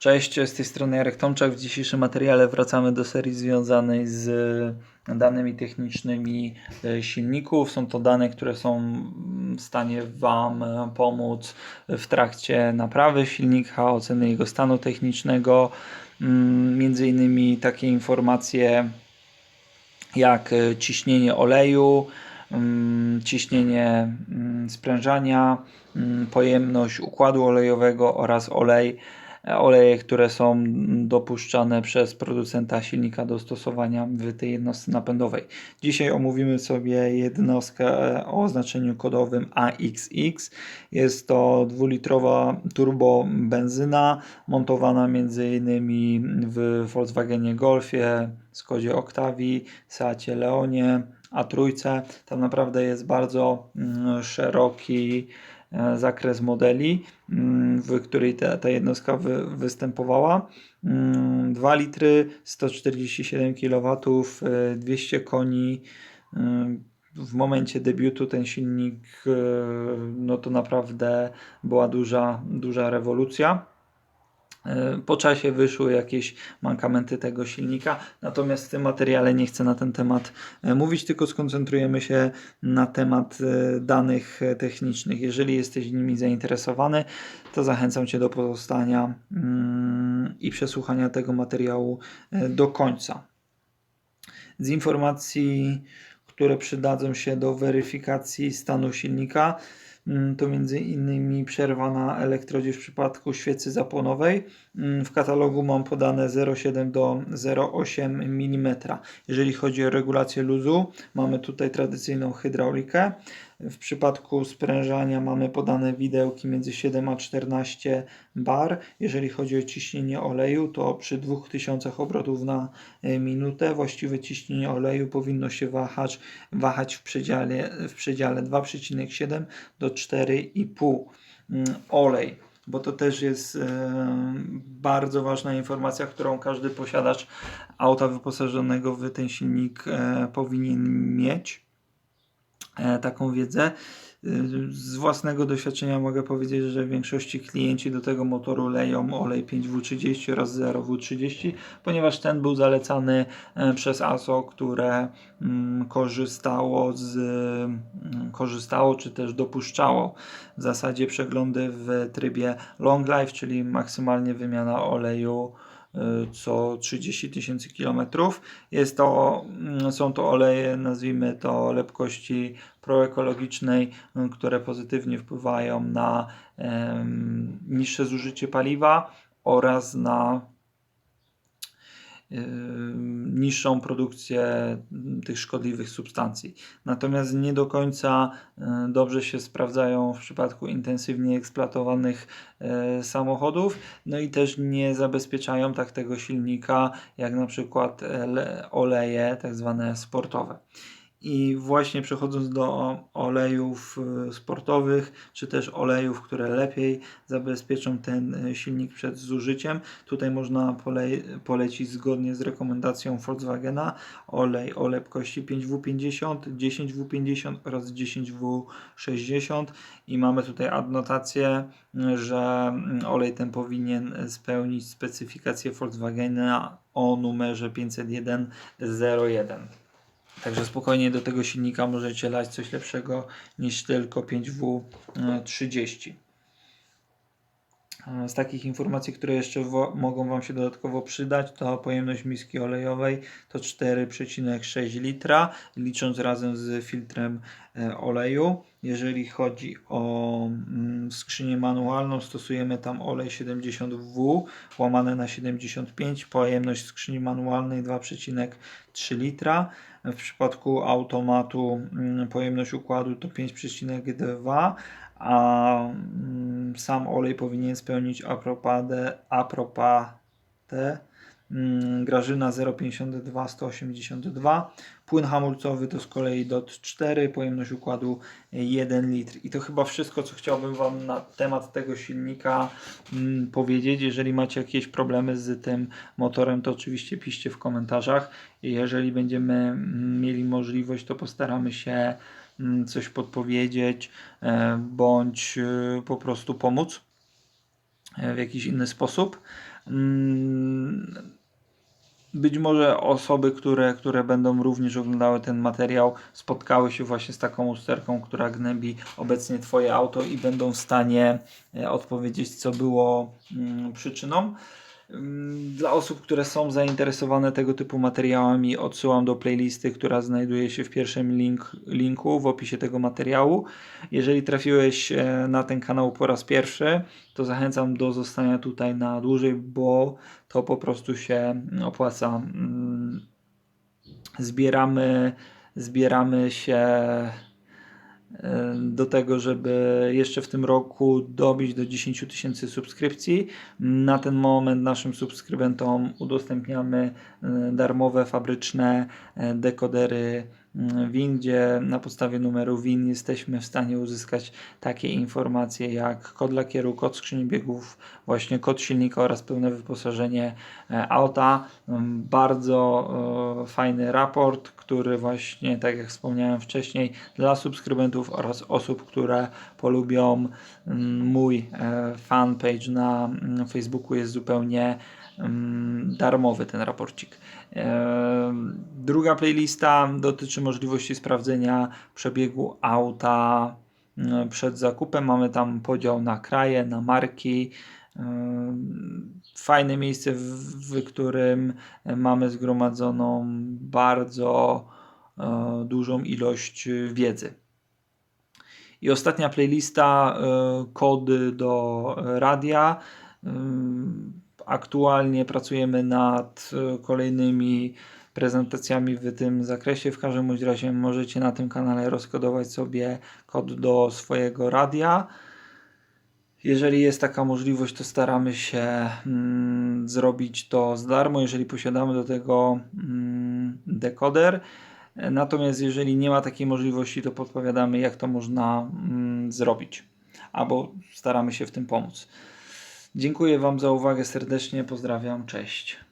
Cześć, z tej strony Jarek Tomczak. W dzisiejszym materiale wracamy do serii związanej z danymi technicznymi e, silników. Są to dane, które są w stanie Wam e, pomóc w trakcie naprawy silnika, oceny jego stanu technicznego. Mm, Między innymi takie informacje jak e, ciśnienie oleju, mm, ciśnienie mm, sprężania, pojemność układu olejowego oraz olej, e, oleje, które są dopuszczane przez producenta silnika do stosowania w tej jednostce napędowej. Dzisiaj omówimy sobie jednostkę o oznaczeniu kodowym AXX. Jest to dwulitrowa turbo benzyna montowana m.in. w Volkswagenie Golfie, Skodzie Octavii, Seacie Leonie, A3. Tam naprawdę jest bardzo mm, szeroki zakres modeli, mm, w której ta, ta jednostka wy, występowała. Mm, 2 litry, 147 kW, e, 200 koni. e, W momencie debiutu ten silnik, e, no to naprawdę była duża, duża rewolucja. E, Po czasie wyszły jakieś mankamenty tego silnika, natomiast w tym materiale nie chcę na ten temat e, mówić, tylko skoncentrujemy się na temat e, danych technicznych. Jeżeli jesteś nimi zainteresowany, to zachęcam Cię do pozostania mm, i przesłuchania tego materiału do końca. Z informacji, które przydadzą się do weryfikacji stanu silnika, to między innymi przerwa na elektrodzie w przypadku świecy zapłonowej. Mm, W katalogu mam podane 0,7 do 0,8 mm. Jeżeli chodzi o regulację luzu, mamy tutaj tradycyjną hydraulikę. W przypadku sprężania mamy podane widełki między 7 a 14 bar. Jeżeli chodzi o ciśnienie oleju, to przy 2000 obrotów na e, minutę właściwe ciśnienie oleju powinno się wahać, wahać w przedziale, w przedziale 2,7 do 4,5 mm, olej bo to też jest e, bardzo ważna informacja, którą każdy posiadacz auta wyposażonego w ten silnik e, powinien mieć taką wiedzę. Y, Z własnego doświadczenia mogę powiedzieć, że w większości klienci do tego motoru leją olej 5W30 oraz 0W30, ponieważ ten był zalecany e, przez ASO, które mm, korzystało z mm, korzystało czy też dopuszczało w zasadzie przeglądy w trybie long life, czyli maksymalnie wymiana oleju co 30 tysięcy kilometrów. Jest to, mm, są to oleje, nazwijmy to lepkości proekologicznej, y, które pozytywnie wpływają na niższe zużycie paliwa oraz na niższą produkcję mm, tych szkodliwych substancji. Natomiast nie do końca y, dobrze się sprawdzają w przypadku intensywnie eksploatowanych e, samochodów, no i też nie zabezpieczają tak tego silnika, jak na przykład e, le- oleje tak zwane sportowe. I właśnie przechodząc do olejów e, sportowych, czy też olejów, które lepiej zabezpieczą ten e, silnik przed zużyciem, tutaj można pole- polecić zgodnie z rekomendacją Volkswagena olej o lepkości 5W50, 10W50 oraz 10W60 i mamy tutaj adnotację, że mm, olej ten powinien spełnić specyfikację Volkswagena o numerze 50101. Także spokojnie do tego silnika możecie lać coś lepszego niż tylko 5W30. E, Z takich informacji, które jeszcze mogą Wam się dodatkowo przydać, to pojemność miski olejowej to 4,6 litra, licząc razem z filtrem e, oleju. Jeżeli chodzi o mm, skrzynię manualną, stosujemy tam olej 70W łamane na 75, pojemność skrzyni manualnej 2,3 litra. W przypadku automatu mm, pojemność układu to 5,2, a mm, sam olej powinien spełnić apropadę, apropatę mm, Grażyna 0,52 182. Płyn hamulcowy to z kolei DOT 4, pojemność układu 1 litr. I to chyba wszystko, co chciałbym Wam na temat tego silnika mm, powiedzieć. Jeżeli macie jakieś problemy z tym motorem, to oczywiście piszcie w komentarzach. Jeżeli będziemy mm, mieli możliwość, to postaramy się mm, coś podpowiedzieć e, bądź e, po prostu pomóc. e, w jakiś inny sposób. Mm, Być może osoby, które, które będą również oglądały ten materiał, spotkały się właśnie z taką usterką, która gnębi obecnie Twoje auto i będą w stanie e, odpowiedzieć, co było mm, przyczyną. Ym, Dla osób, które są zainteresowane tego typu materiałami, odsyłam do playlisty, która znajduje się w pierwszym link, linku w opisie tego materiału. Jeżeli trafiłeś e, na ten kanał po raz pierwszy, to zachęcam do zostania tutaj na dłużej, bo to po prostu się opłaca. Mm, Zbieramy, zbieramy się do tego, żeby jeszcze w tym roku dobić do 10 tysięcy subskrypcji. Na ten moment naszym subskrybentom udostępniamy e, darmowe fabryczne e, dekodery WIN, gdzie na podstawie numeru WIN jesteśmy w stanie uzyskać takie informacje jak kod lakieru, kod skrzyni biegów, właśnie kod silnika oraz pełne wyposażenie e, auta. Bardzo e, fajny raport, który właśnie, tak jak wspomniałem wcześniej, dla subskrybentów oraz osób, które polubią mm, mój e, fanpage na mm, Facebooku jest zupełnie mm, darmowy ten raporcik. E, Druga playlista dotyczy możliwości sprawdzenia przebiegu auta przed zakupem. Mamy tam podział na kraje, na marki. Fajne miejsce, w, którym mamy zgromadzoną bardzo e, dużą ilość wiedzy. I ostatnia playlista e, kody do radia. Aktualnie pracujemy nad kolejnymi prezentacjami w tym zakresie. W każdym razie możecie na tym kanale rozkodować sobie kod do swojego radia. Jeżeli jest taka możliwość, to staramy się mm, zrobić to za darmo, jeżeli posiadamy do tego mm, dekoder. Natomiast jeżeli nie ma takiej możliwości, to podpowiadamy, jak to można mm, zrobić, albo staramy się w tym pomóc. Dziękuję Wam za uwagę serdecznie, pozdrawiam, cześć.